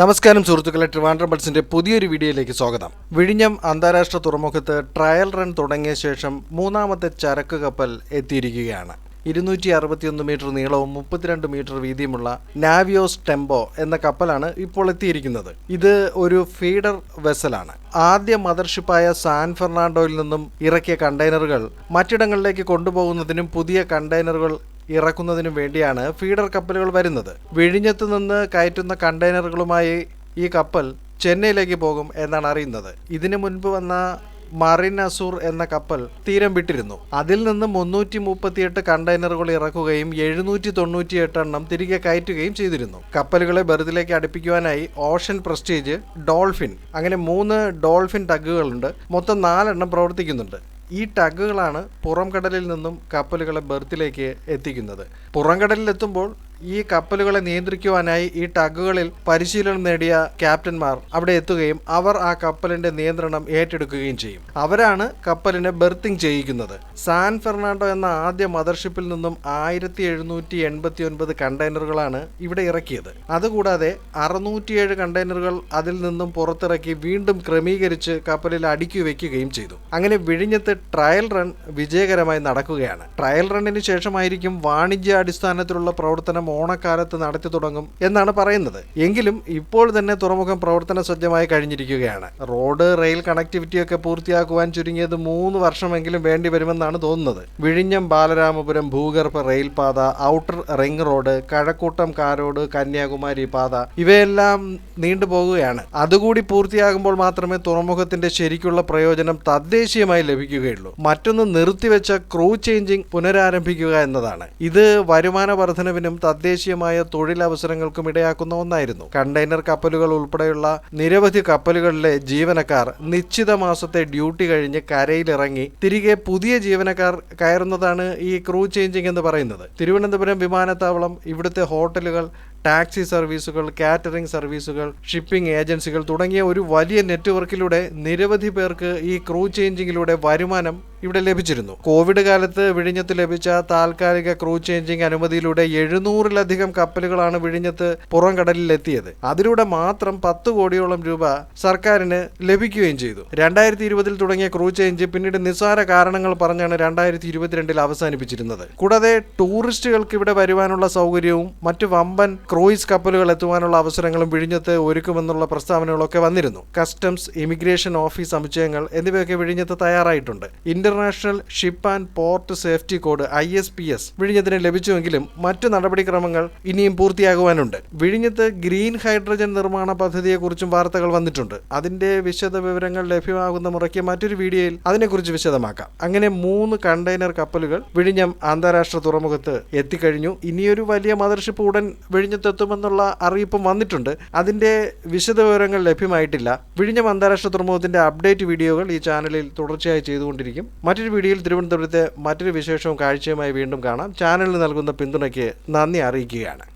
നമസ്കാരം സുഹൃത്തുക്കളെ ട്രിവാൻഡ്രം ബഡ്സിന്റെ പുതിയൊരു വീഡിയോയിലേക്ക് സ്വാഗതം. വിഴിഞ്ഞം അന്താരാഷ്ട്ര തുറമുഖത്ത് ട്രയൽ റൺ തുടങ്ങിയ ശേഷം മൂന്നാമത്തെ ചരക്ക് കപ്പൽ എത്തിയിരിക്കുകയാണ്. ഇരുന്നൂറ്റി അറുപത്തിയൊന്ന് മീറ്റർ നീളവും മുപ്പത്തിരണ്ട് മീറ്റർ വീതിയുമുള്ള നാവിയോസ് ടെമ്പോ എന്ന കപ്പലാണ് ഇപ്പോൾ എത്തിയിരിക്കുന്നത്. ഇത് ഒരു ഫീഡർ വെസലാണ്. ആദ്യ മദർഷിപ്പായ സാൻ ഫെർണാണ്ടോയിൽ നിന്നും ഇറക്കിയ കണ്ടെയ്നറുകൾ മറ്റിടങ്ങളിലേക്ക് കൊണ്ടുപോകുന്നതിനും പുതിയ കണ്ടെയ്നറുകൾ ഇറക്കുന്നതിനും വേണ്ടിയാണ് ഫീഡർ കപ്പലുകൾ വരുന്നത്. വിഴിഞ്ഞത്ത് നിന്ന് കയറ്റുന്ന കണ്ടെയ്നറുകളുമായി ഈ കപ്പൽ ചെന്നൈയിലേക്ക് പോകും എന്നാണ് അറിയുന്നത്. ഇതിനു മുൻപ് വന്ന മറിൻ അസൂർ എന്ന കപ്പൽ തീരം വിട്ടിരുന്നു. അതിൽ നിന്ന് മുന്നൂറ്റി മുപ്പത്തിയെട്ട് കണ്ടെയ്നറുകൾ ഇറക്കുകയും എഴുന്നൂറ്റി തൊണ്ണൂറ്റിയെട്ട് എണ്ണം തിരികെ കയറ്റുകയും ചെയ്തിരുന്നു. കപ്പലുകളെ ബെർത്തിലേക്ക് അടുപ്പിക്കുവാനായി ഓഷൻ പ്രസ്റ്റീജ് ഡോൾഫിൻ അങ്ങനെ മൂന്ന് ഡോൾഫിൻ ടഗുകളുണ്ട്. മൊത്തം നാലെണ്ണം പ്രവർത്തിക്കുന്നുണ്ട്. ഈ ടഗുകളാണ് പുറം കടലിൽ നിന്നും കപ്പലുകളെ ബെർത്തിലേക്ക് എത്തിക്കുന്നത്. പുറം കടലിൽ എത്തുമ്പോൾ ഈ കപ്പലുകളെ നിയന്ത്രിക്കുവാനായി ഈ ടഗുകളിൽ പരിശീലനം നേടിയ ക്യാപ്റ്റന്മാർ അവിടെ എത്തുകയും അവർ ആ കപ്പലിന്റെ നിയന്ത്രണം ഏറ്റെടുക്കുകയും ചെയ്യും. അവരാണ് കപ്പലിനെ ബെർത്തിങ് ചെയ്യിക്കുന്നത്. സാൻ ഫെർണാണ്ടോ എന്ന ആദ്യ മദർഷിപ്പിൽ നിന്നും ആയിരത്തി എഴുന്നൂറ്റി എൺപത്തി ഒൻപത് കണ്ടെയ്നറുകളാണ് ഇവിടെ ഇറക്കിയത്. അതുകൂടാതെ അറുന്നൂറ്റിയേഴ് കണ്ടെയ്നറുകൾ അതിൽ നിന്നും പുറത്തിറക്കി വീണ്ടും ക്രമീകരിച്ച് കപ്പലിൽ അടുക്കി വയ്ക്കുകയും ചെയ്തു. അങ്ങനെ വിഴിഞ്ഞത്ത് ട്രയൽ റൺ വിജയകരമായി നടക്കുകയാണ്. ട്രയൽ റണ്ണിന് ശേഷമായിരിക്കും വാണിജ്യ അടിസ്ഥാനത്തിലുള്ള പ്രവർത്തനം ഓണക്കാലത്ത് നടത്തി തുടങ്ങും എന്നാണ് പറയുന്നത്. എങ്കിലും ഇപ്പോൾ തന്നെ തുറമുഖം പ്രവർത്തന സജ്ജമായി കഴിഞ്ഞിരിക്കുകയാണ്. റോഡ് റെയിൽ കണക്ടിവിറ്റി ഒക്കെ പൂർത്തിയാക്കുവാൻ ചുരുങ്ങിയത് മൂന്ന് വർഷമെങ്കിലും വേണ്ടി വരുമെന്നാണ് തോന്നുന്നത്. വിഴിഞ്ഞം ബാലരാമപുരം ഭൂഗർഭ റെയിൽപാത outer ring road Kazhakkoottam Karode Kanyakumari പാത ഇവയെല്ലാം നീണ്ടുപോകുകയാണ് അതുകൂടി പൂർത്തിയാകുമ്പോൾ മാത്രമേ തുറമുഖത്തിന്റെ ശരിക്കുള്ള പ്രയോജനം തദ്ദേശീയമായി ലഭിക്കുകയുള്ളൂ. മറ്റൊന്ന് നിർത്തിവെച്ച ക്രൂ ചേഞ്ചിങ് പുനരാരംഭിക്കുക എന്നതാണ്. ഇത് വരുമാന വർധനവിനും തദ്ദേശീയമായ തൊഴിലവസരങ്ങൾക്കും ഇടയാക്കുന്ന ഒന്നായിരുന്നു. കണ്ടെയ്നർ കപ്പലുകൾ ഉൾപ്പെടെയുള്ള നിരവധി കപ്പലുകളിലെ ജീവനക്കാർ നിശ്ചിത മാസത്തെ ഡ്യൂട്ടി കഴിഞ്ഞ് കരയിലിറങ്ങി തിരികെ പുതിയ ജീവനക്കാർ കയറുന്നതാണ് ഈ ക്രൂ ചേഞ്ചിങ് എന്ന് പറയുന്നത്. തിരുവനന്തപുരം വിമാനത്താവളം ഇവിടുത്തെ ഹോട്ടലുകൾ ടാക്സി സർവീസുകൾ കാറ്ററിംഗ് സർവീസുകൾ ഷിപ്പിംഗ് ഏജൻസികൾ തുടങ്ങിയ ഒരു വലിയ നെറ്റ്വർക്കിലൂടെ നിരവധി പേർക്ക് ഈ ക്രൂ ചേഞ്ചിങ്ങിലൂടെ വരുമാനം ഇവിടെ ലഭിച്ചിരുന്നു. കോവിഡ് കാലത്ത് വിഴിഞ്ഞത്ത് ലഭിച്ച താൽക്കാലിക ക്രൂ ചേഞ്ചിങ് അനുമതിയിലൂടെ എഴുന്നൂറിലധികം കപ്പലുകളാണ് വിഴിഞ്ഞത്ത് പുറം കടലിൽ എത്തിയത് അതിലൂടെ മാത്രം പത്ത് കോടിയോളം രൂപ സർക്കാരിന് ലഭിക്കുകയും ചെയ്തു. രണ്ടായിരത്തി ഇരുപതിൽ തുടങ്ങിയ ക്രൂ ചേഞ്ച് പിന്നീട് നിസ്സാര കാരണങ്ങൾ പറഞ്ഞാണ് രണ്ടായിരത്തി ഇരുപത്തിരണ്ടിൽ അവസാനിപ്പിച്ചിരുന്നത്. കൂടാതെ ടൂറിസ്റ്റുകൾക്ക് ഇവിടെ വരുവാനുള്ള സൗകര്യവും മറ്റ് വമ്പൻ ക്രൂയിസ് കപ്പലുകൾ എത്തുവാനുള്ള അവസരങ്ങളും വിഴിഞ്ഞത്ത് ഒരുക്കുമെന്നുള്ള പ്രസ്താവനകളൊക്കെ വന്നിരുന്നു. കസ്റ്റംസ് ഇമിഗ്രേഷൻ ഓഫീസ് സമുച്ചയങ്ങൾ എന്നിവയൊക്കെ വിഴിഞ്ഞത്ത് തയ്യാറായിട്ടുണ്ട്. International ship and port safety code I S P S വിഴിഞ്ഞത്തിന് ലഭിച്ചുവെങ്കിലും മറ്റു നടപടിക്രമങ്ങൾ ഇനിയും പൂർത്തിയാകുവാനുണ്ട്. വിഴിഞ്ഞത്ത് ഗ്രീൻ ഹൈഡ്രജൻ നിർമ്മാണ പദ്ധതിയെക്കുറിച്ചും വാർത്തകൾ വന്നിട്ടുണ്ട്. അതിന്റെ വിശദ വിവരങ്ങൾ ലഭ്യമാകുന്ന മുറയ്ക്ക് മറ്റൊരു വീഡിയോയിൽ അതിനെക്കുറിച്ച് വിശദമാക്കാം. അങ്ങനെ മൂന്ന് കണ്ടെയ്നർ കപ്പലുകൾ വിഴിഞ്ഞം അന്താരാഷ്ട്ര തുറമുഖത്ത് എത്തിക്കഴിഞ്ഞു. ഇനിയൊരു വലിയ മദർഷിപ്പ് ഉടൻ വിഴിഞ്ഞത്തെത്തുമെന്നുള്ള അറിയിപ്പും വന്നിട്ടുണ്ട്. അതിന്റെ വിശദ വിവരങ്ങൾ ലഭ്യമായിട്ടില്ല. വിഴിഞ്ഞം അന്താരാഷ്ട്ര തുറമുഖത്തിന്റെ അപ്ഡേറ്റ് വീഡിയോകൾ ഈ ചാനലിൽ തുടർച്ചയായി ചെയ്തുകൊണ്ടിരിക്കും. മറ്റൊരു വീഡിയോയിൽ തിരുവനന്തപുരത്തെ മറ്റൊരു വിശേഷവും കാഴ്ചയുമായി വീണ്ടും കാണാം. ചാനലിന് നൽകുന്ന പിന്തുണയ്ക്ക് നന്ദി അറിയിക്കുകയാണ്.